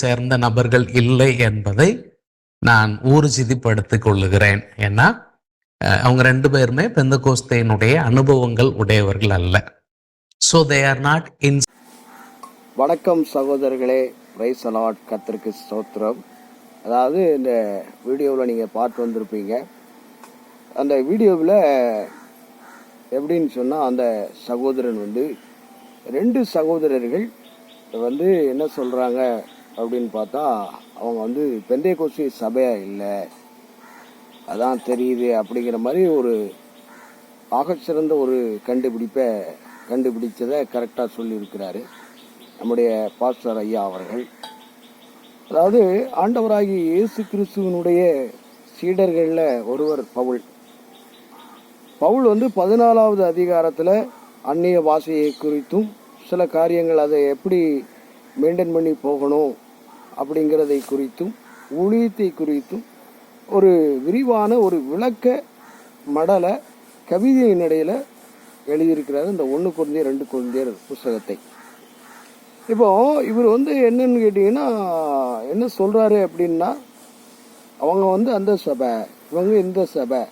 சேர்ந்த நபர்கள் இல்லை என்பதை நான் ஊர்ஜிதிப்படுத்திக் கொள்ளுகிறேன். ஏன்னா அவங்க ரெண்டு பேருமே பெந்தகோஸ்தையினுடைய அனுபவங்கள் உடையவர்கள் அல்ல. So they are not in வணக்கம் சகோதரர்களே பிரைஸ் அலாட் கத்திற்கு ஸ்தோத்திரம். அதாவது இந்த வீடியோவில் நீங்கள் பார்த்து வந்திருப்பீங்க. அந்த வீடியோவில் எப்படின்னு சொன்னால் அந்த சகோதரன் வந்து ரெண்டு சகோதரர்கள் வந்து என்ன சொல்கிறாங்க அப்படின்னு பார்த்தா அவங்க வந்து பெந்தைய கோசி சபையாக இல்லை. அதான் தெரியுது அப்படிங்கிற மாதிரி ஒரு ஆகச்சிறந்த ஒரு கண்டுபிடிப்பை கண்டுபிடிச்சதை கரெக்டாக சொல்லியிருக்கிறாரு நம்முடைய பாஸ்டர் ஐயா அவர்கள். அதாவது ஆண்டவராகி இயேசு கிறிஸ்துவனுடைய சீடர்களில் ஒருவர் பவுல். பவுல் வந்து பதினாலாவது அதிகாரத்தில் அந்நிய வாசையை குறித்தும் சில காரியங்கள் அதை எப்படி மெயின்டைன் பண்ணி போகணும் அப்படிங்கிறதை குறித்தும் ஊழியத்தை குறித்தும் ஒரு விரிவான ஒரு விளக்க மடலை கவிதையின் இடையில் எழுதியிருக்கிறார் இந்த ஒன்று குழந்தையர் ரெண்டு குழந்தையர் புஸ்தகத்தை. இப்போ இவர் வந்து என்னன்னு கேட்டிங்கன்னா என்ன சொல்கிறாரு அப்படின்னா அவங்க வந்து அந்த சபை இவங்க இந்த சபை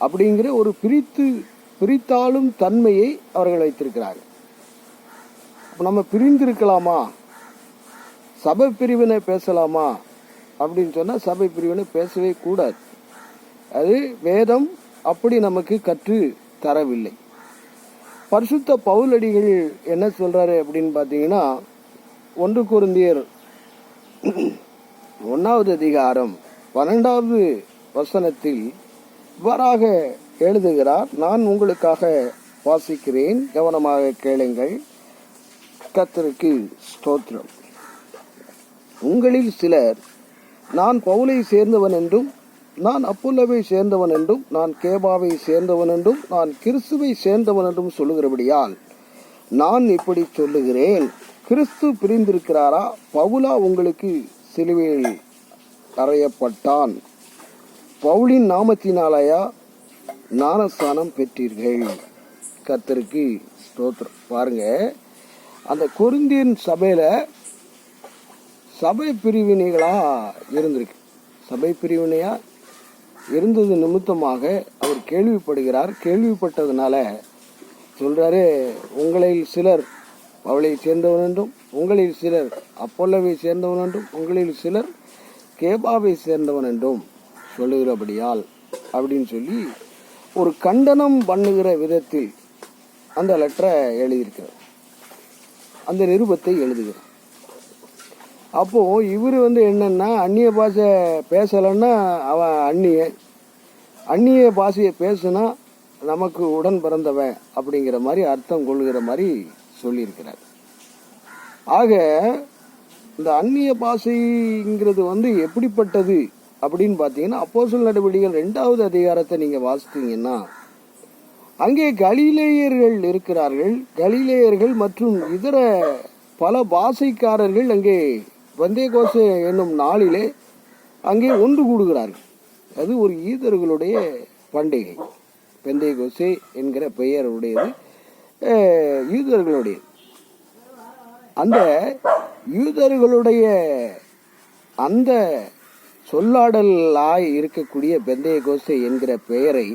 அப்படிங்கிற ஒரு பிரித்து பிரித்தாளும் தன்மையை அவர்கள் வைத்திருக்கிறார்கள். அப்ப நம்ம பிரிந்திருக்கலாமா? சபை பிரிவினை பேசலாமா? அப்படின்னு சொன்னால் சபை பிரிவினை பேசவே கூடாது. அது வேதம் அப்படி நமக்கு கற்று தரவில்லை. பரிசுத்த பவுலடிகள் என்ன சொல்கிறாரு அப்படின்னு பார்த்தீங்கன்னா ஒன்று குருந்தியர் ஒன்றாவது அதிகாரம் பன்னெண்டாவது வசனத்தில் இவ்வாறாக எழுதுகிறார் நான் உங்களுக்காக வாசிக்கிறேன் கவனமாக கேளுங்கள் கத்தருக்கு ஸ்தோத்திரம். உங்களில் சிலர் நான் பவுலை சேர்ந்தவன் என்றும் நான் அப்புல்லவை சேர்ந்தவன் என்றும் நான் கேபாவை சேர்ந்தவன் என்றும் நான் கிறிஸ்துவை சேர்ந்தவன் என்றும் சொல்லுகிறபடியால் நான் இப்படி சொல்லுகிறேன். கிறிஸ்து பிரிந்திருக்கிறாரா? பவுலா உங்களுக்கு சிலுவையில் அறையப்பட்டான். பவுலின் நாமத்தினாலயா ஞானஸ்தானம் பெற்றீர்கள்? கத்தருக்கு ஸ்தோத்திரம். பாருங்க அந்த கொரிந்தியன் சபையில் சபை பிரிவினைகளாக இருந்திருக்கு. சபை பிரிவினையாக இருந்தது நிமித்தமாக அவர் கேள்விப்படுகிறார். கேள்விப்பட்டதுனால சொல்கிறாரு உங்களில் சிலர் அவளை சேர்ந்தவன் என்றும் உங்களில் சிலர் அப்போல்லவை சேர்ந்தவன் என்றும் உங்களில் சிலர் கேபாவை சேர்ந்தவன் என்றும் சொல்லுகிறபடியால் அப்படின்னு சொல்லி ஒரு கண்டனம் பண்ணுகிற விதத்தில் அந்த லெட்டரை எழுதியிருக்கிறார். அந்த நிருபத்தை எழுதுகிறார். அப்போ இவர் வந்து என்னன்னா அந்நிய பாஷை பேசலைன்னா அவன் அந்நிய. அந்நிய பாஷையை பேசுனா நமக்கு உடன் பிறந்தவன் அப்படிங்கிற மாதிரி அர்த்தம் கொள்கிற மாதிரி சொல்லியிருக்கிறார். ஆக இந்த அந்நிய பாஷைங்கிறது வந்து எப்படிப்பட்டது அப்படின்னு பார்த்தீங்கன்னா அப்போசல் நடவடிக்கைகள் ரெண்டாவது அதிகாரத்தை நீங்கள் வாசித்தீங்கன்னா அங்கே கலிலேயர்கள் இருக்கிறார்கள். கலிலேயர்கள் மற்றும் இதர பல பாஷைக்காரர்கள் அங்கே வந்தேகோச என்னும் நாளிலே அங்கே ஒன்று கூடுகிறார்கள். அது ஒரு ஈதர்களுடைய பண்டிகை. பெந்தேகோசே என்கிற பெயருடையது யூதர்களுடையது. அந்த யூதர்களுடைய அந்த சொல்லாடலாய் இருக்கக்கூடிய பெந்தேகோசே என்கிற பெயரை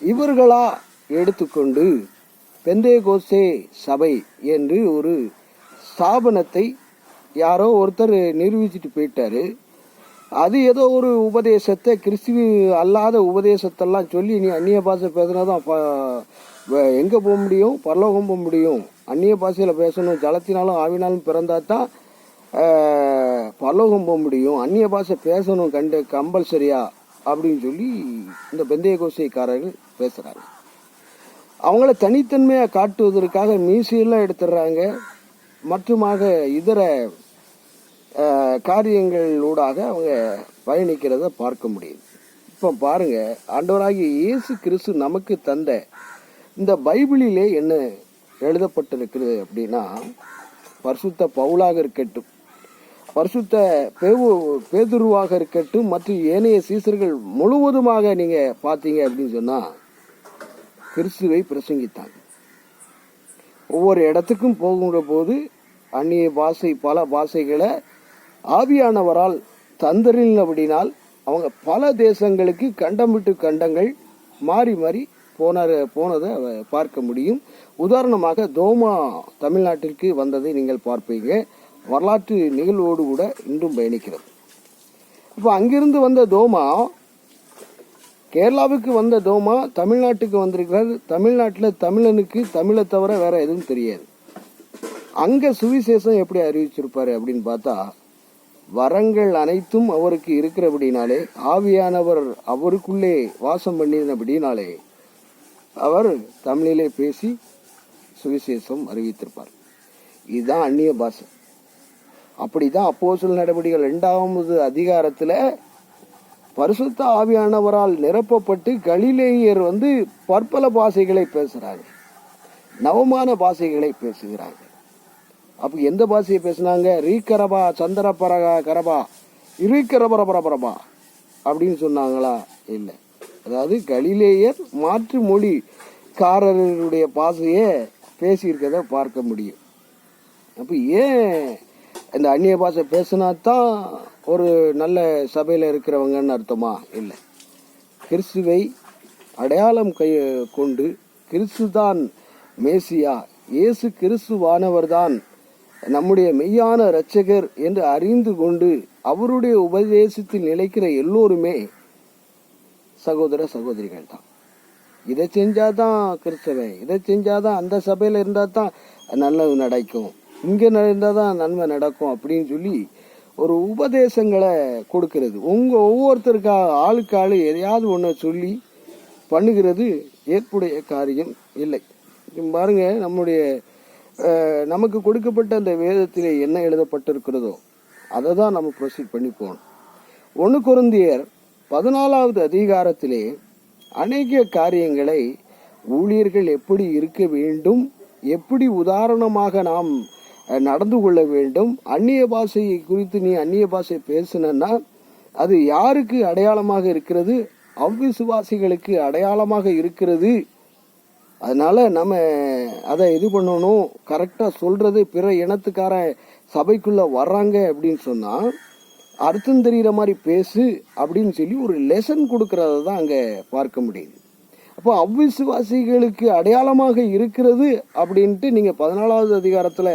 இவர்களா எடுத்துக்கொண்டு பெந்தயகோசே சபை என்று ஒரு ஸ்தாபனத்தை யாரோ ஒருத்தர் நிரூபிச்சிட்டு போயிட்டாரு. அது ஏதோ ஒரு உபதேசத்தை கிறிஸ்துவ அல்லாத உபதேசத்தெல்லாம் சொல்லி நீ அந்நிய பாஷை பேசினா தான் எங்கே போக முடியும்? பரலோகம் போக முடியும். அந்நிய பாஷையில் பேசணும். ஜலத்தினாலும் ஆவினாலும் பிறந்தா தான் பரலோகம் போக முடியும். அந்நிய பாஷை பேசணும் கண்டு கம்பல்சரியா? அப்படின்னு சொல்லி இந்த பெந்தய கோசைக்காரர்கள் பேசுகிறாங்க அவங்கள தனித்தன்மையாக காட்டுவதற்காக மியூசியெல்லாம் எடுத்துடுறாங்க. மற்றுமாக இதர காரியங்களூடாக அவங்க பயணிக்கிறத பார்க்க முடியுது இப்போ பாருங்க ஆண்டவராகிய இயேசு கிறிஸ்து நமக்கு தந்த இந்த பைபிளிலே என்ன எழுதப்பட்டிருக்கிறது அப்படின்னா பரிசுத்த பவுலாக இருக்கட்டும் பரிசுத்த பேவு பேதுருவாக இருக்கட்டும் மற்றும் ஏனைய சீசர்கள் முழுவதுமாக நீங்கள் பார்த்தீங்க அப்படின்னு சொன்னால் கிறிஸ்துவை பிரசங்கித்தாங்க. ஒவ்வொரு இடத்துக்கும் போகிற போது அந்நிய பாஷை பல பாஷைகளை ஆவியானவரால் தந்தரினபடினால் அவங்க பல தேசங்களுக்கு கண்டம் விட்டு கண்டங்கள் மாறி மாறி போனார் போனதை பார்க்க முடியும். உதாரணமாக தோமா தமிழ்நாட்டிற்கு வந்ததை நீங்கள் பார்ப்பீங்க. வரலாற்று நிகழ்வோடு கூட இன்றும் பயணிக்கிறது. இப்போ அங்கிருந்து வந்த தோமா கேரளாவுக்கு வந்த தோமா தமிழ்நாட்டுக்கு வந்திருக்கிறார். தமிழ்நாட்டில் தமிழனுக்கு தமிழை தவிர வேற எதுவும் தெரியாது. அங்கே சுவிசேஷம் எப்படி அறிவிச்சிருப்பாரு அப்படின்னு பார்த்தா வரங்கள் அனைத்தும் அவருக்கு இருக்கிறபடினாலே ஆவியானவர் அவருக்குள்ளே வாசம் பண்ணினபடினாலே அவர் தமிழிலே பேசி சுவிசேஷம் அறிவித்திருப்பார். இதுதான் அந்நிய பாஷை. அப்படிதான் அப்போஸ்தலர் நடவடிக்கைகள் இரண்டாவது அதிகாரத்தில் பரிசுத்த ஆவியானவரால் நிரப்பப்பட்டு கலிலேயர் வந்து பற்பல பாஷைகளை பேசுகிறார்கள். நவமான பாஷைகளை பேசுகிறாங்க அப்ப எந்த பாஷையை பேசுனாங்க? ரீகரபா சந்திரபரகா கரபா இருக்கரபரபரபரபா அப்படின்னு சொன்னாங்களா? இல்லை. அதாவது கலிலேயர் மாற்று மொழிக்காரர்களுடைய பாஷையை பேசியிருக்கதை பார்க்க முடியும். அப்போ ஏன் இந்த அந்நிய பாஷை பேசினா தான் ஒரு நல்ல சபையில் இருக்கிறவங்கன்னு அர்த்தமா? இல்லை. கிறிஸ்துவை அடையாளம் கை கொண்டு கிறிஸ்து தான் மேசியா. இயேசு கிறிஸ்துவானவர் தான் நம்முடைய மெய்யான இரட்சகர் என்று அறிந்து கொண்டு அவருடைய உபதேசத்தில் நிலைக்கிற எல்லோருமே சகோதர சகோதரிகள் தான் இதை செஞ்சாதான் கிறிஸ்தவன் இதை செஞ்சாதான் அந்த சபையில் இருந்தால் தான் நல்லது நடக்கும் இங்கே இருந்தால் தான் நன்மை நடக்கும் அப்படின்னு சொல்லி ஒரு உபதேசங்களை கொடுக்கிறது. உங்கள் ஒவ்வொருத்தருக்காக ஆளுக்கு ஆளு எதையாவது ஒன்று சொல்லி பண்ணுகிறது ஏற்புடைய காரியம் இல்லை. பாருங்கள் நம்முடைய நமக்கு கொடுக்கப்பட்ட அந்த வேதத்திலே என்ன எழுதப்பட்டிருக்கிறதோ அதை தான் நம்ம ப்ரொசீட் பண்ணி போகணும். ஒன்று குருந்தியர் பதினாலாவது அதிகாரத்திலே அநேக காரியங்களை ஊழியர்கள் எப்படி இருக்க வேண்டும் எப்படி உதாரணமாக நாம் நடந்து கொள்ள வேண்டும் அந்நிய பாஷையை குறித்து நீ அந்நிய பாஷை பேசுனா அது யாருக்கு அடையாளமாக இருக்கிறது? அவ்விசுவாசிகளுக்கு அடையாளமாக இருக்கிறது? அதனால் நம்ம அதை இது பண்ணணும். கரெக்டாக சொல்கிறது பிற இனத்துக்கார சபைக்குள்ளே வர்றாங்க அப்படின்னு சொன்னால் அர்த்தம் தெரிகிற மாதிரி பேசு அப்படின்னு சொல்லி ஒரு லெசன் கொடுக்கறத தான் அங்கே பார்க்க முடியுது. அப்போ அவ்விசுவாசிகளுக்கு அடையாளமாக இருக்கிறது அப்படின்ட்டு நீங்கள் பதினாலாவது அதிகாரத்தில்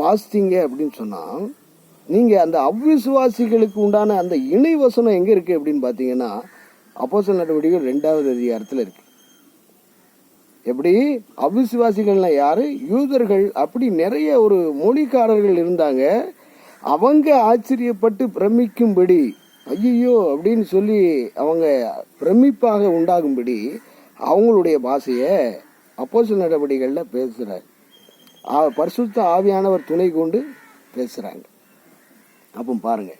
வாசித்தீங்க அப்படின்னு சொன்னால் நீங்கள் அந்த அவ்விசுவாசிகளுக்கு உண்டான அந்த இணை வசனம் எங்கே இருக்குது அப்படின்னு பார்த்தீங்கன்னா அப்போசல் நடவடிக்கைகள் ரெண்டாவது அதிகாரத்தில் இருக்குது எப்படி அவிசுவாசிகள்னா யாரு? யூதர்கள். அப்படி நிறைய ஒரு மொழிக்காரர்கள் இருந்தாங்க. அவங்க ஆச்சரியப்பட்டு பிரமிக்கும்படி ஐயோ அப்படின்னு சொல்லி அவங்க பிரமிப்பாக உண்டாகும்படி அவங்களுடைய பாஷையை அப்போஸ்தலர் நடவடிக்கைகளில் பேசுகிறார் பரிசுத்த ஆவியானவர் துணை கொண்டு பேசுகிறாங்க அப்போ பாருங்க.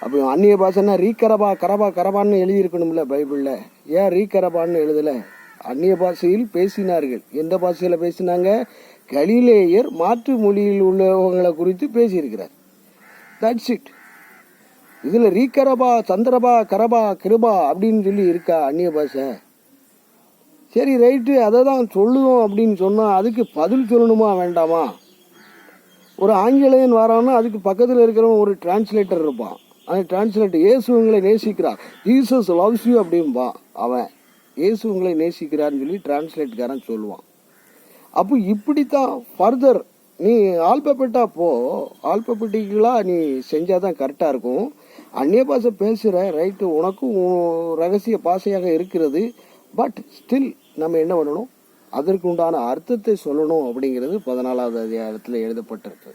அப்போ அந்நிய பாஷைன்னா ரீகரபா கரபா கரபான்னு எழுதியிருக்கணும்ல பைபிளில். ஏன் ரீ கரபான்னு எழுதலை? அந்நிய பாஷையில் பேசினார்கள். எந்த பாஷையில் பேசினாங்க? கலிலேயர் மாற்று மொழியில் உள்ளவங்களை குறித்து பேசியிருக்கிறார். தட்ஸ் இட் இதில் ரீகரபா சந்திரபா கரபா கிருபா அப்படின்னு சொல்லி இருக்கா அந்நிய பாஷை? சரி ரைட்டு. அதை தான் சொல்லுவோம் அப்படின்னு சொன்னால் அதுக்கு பதில் சொல்லணுமா வேண்டாமா? ஒரு ஆங்கிலேயன் வரான்னா அதுக்கு பக்கத்தில் இருக்கிறவன் ஒரு டிரான்ஸ்லேட்டர் இருப்பான். அந்த டிரான்ஸ்லேட்டர் இயேசு உங்களை ஜீசஸ் லவ்ஸ் யூ அப்படிம்பான் அவன். இயேசு உங்களை நேசிக்கிறார்னு சொல்லி டிரான்ஸ்லேட்காரன் சொல்லுவான். அப்போ இப்படித்தான் ஃபர்தர் நீ ஆல்பபெட்டா போ ஆல்பபெட்டிக்கலாக நீ செஞ்சால் தான் கரெக்டாக இருக்கும். அந்நிய பாஷை பேசுகிற ரைட்டு உனக்கும் ரகசிய பாஷையாக இருக்கிறது. பட் ஸ்டில் நம்ம என்ன பண்ணணும்? அதற்கு உண்டான அர்த்தத்தை சொல்லணும் அப்படிங்கிறது பதினாலாவது அதிகாரத்தில் எழுதப்பட்டிருக்கு.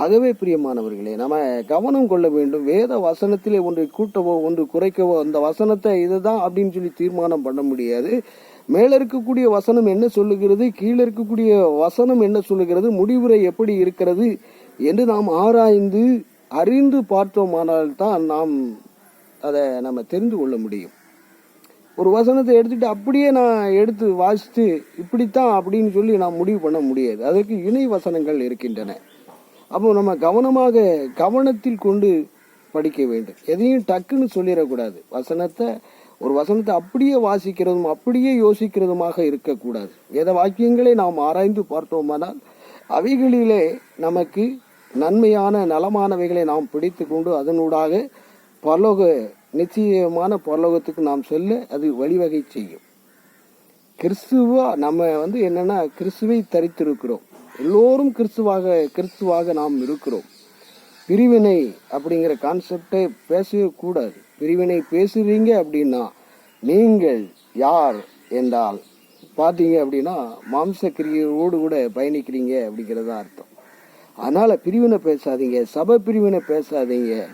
ஆகவே பிரியமானவர்களே நம்ம கவனம் கொள்ள வேண்டும். வேத வசனத்திலே ஒன்றை கூட்டவோ ஒன்று குறைக்கவோ அந்த வசனத்தை இதுதான் அப்படின்னு சொல்லி தீர்மானம் பண்ண முடியாது. மேல இருக்கக்கூடிய வசனம் என்ன சொல்லுகிறது கீழே இருக்கக்கூடிய வசனம் என்ன சொல்லுகிறது முடிவுரை எப்படி இருக்கிறது என்று நாம் ஆராய்ந்து அறிந்து பார்த்தோமானால் தான் நாம் அதை நம்ம தெரிந்து கொள்ள முடியும். ஒரு வசனத்தை எடுத்துட்டு அப்படியே நான் எடுத்து வாசித்து இப்படித்தான் அப்படின்னு சொல்லி நான் முடிவு பண்ண முடியாது. அதற்கு இணை வசனங்கள் இருக்கின்றன. அப்போ நம்ம கவனமாக கவனத்தில் கொண்டு படிக்க வேண்டும். எதையும் டக்குன்னு சொல்லிடக்கூடாது. வசனத்தை ஒரு வசனத்தை அப்படியே வாசிக்கிறதும் அப்படியே யோசிக்கிறதுமாக இருக்கக்கூடாது. எத வாக்கியங்களை நாம் ஆராய்ந்து பார்த்தோமானால் அவைகளிலே நமக்கு நன்மையான நலமானவைகளை நாம் பிடித்து கொண்டு அதனூடாக பரலோக நிச்சயமான பரலோகத்துக்கு நாம் செல்ல அது வழிவகை செய்யும். கிறிஸ்துவா நம்ம வந்து என்னென்னா கிறிஸ்துவை தரித்திருக்கிறோம். எல்லோரும் கிறிஸ்துவாக கிறிஸ்துவாக நாம் இருக்கிறோம். பிரிவினை அப்படிங்கிற கான்செப்டை பேசவே கூடாது. பிரிவினை பேசுறீங்க அப்படின்னா நீங்கள் யார் என்றால் பார்த்தீங்க அப்படின்னா மாம்ச கிரியோடு கூட பயணிக்கிறீங்க அப்படிங்கிறது தான் அர்த்தம். அதனால் பிரிவினை பேசாதீங்க சபை பிரிவினை பேசாதீங்க.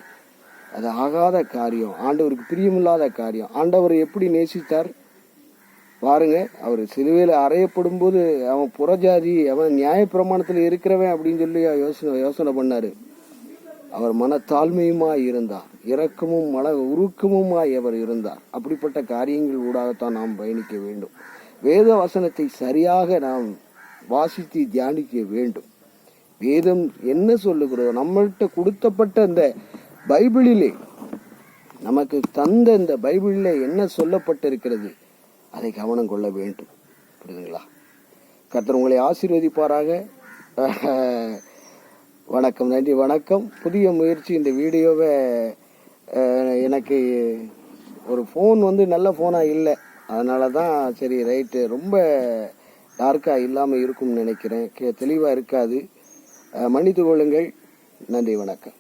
அது ஆகாத காரியம். ஆண்டவருக்கு பிரியமில்லாத காரியம். ஆண்டவர் எப்படி நேசித்தார்? பாருங்க அவர் சிலுவையில் அறையப்படும் போது அவன் புறஜாதி அவன் நியாயப்பிரமாணத்தில் இருக்கிறவன் அப்படின்னு சொல்லி யோசனை யோசனை பண்ணார். அவர் மனத்தாழ்மையுமாய் இருந்தார் இரக்கமும் மன உருக்கமுமாய் அவர் இருந்தார். அப்படிப்பட்ட காரியங்கள் ஊடாகத்தான் நாம் பயணிக்க வேண்டும். வேத வசனத்தை சரியாக நாம் வாசித்து தியானிக்க வேண்டும். வேதம் என்ன சொல்லுகிறதோ நம்மள்கிட்ட கொடுத்தப்பட்ட அந்த பைபிளிலே நமக்கு தந்த இந்த பைபிளில் என்ன சொல்லப்பட்டிருக்கிறது? அதை கவனம் கொள்ள வேண்டும். புரியுதுங்களா? கர்த்தர் உங்களை ஆசீர்வதிப்பாராக. வணக்கம் நன்றி வணக்கம். புதிய முயற்சி இந்த வீடியோவை எனக்கு ஒரு ஃபோன் வந்து நல்ல ஃபோனாக இல்லை. அதனால தான் சரி ரைட்டு ரொம்ப டார்க்காக இல்லாமல் இருக்கும்னு நினைக்கிறேன். தெளிவாக இருக்காது. மன்னித்து கொள்ளுங்கள். நன்றி வணக்கம்.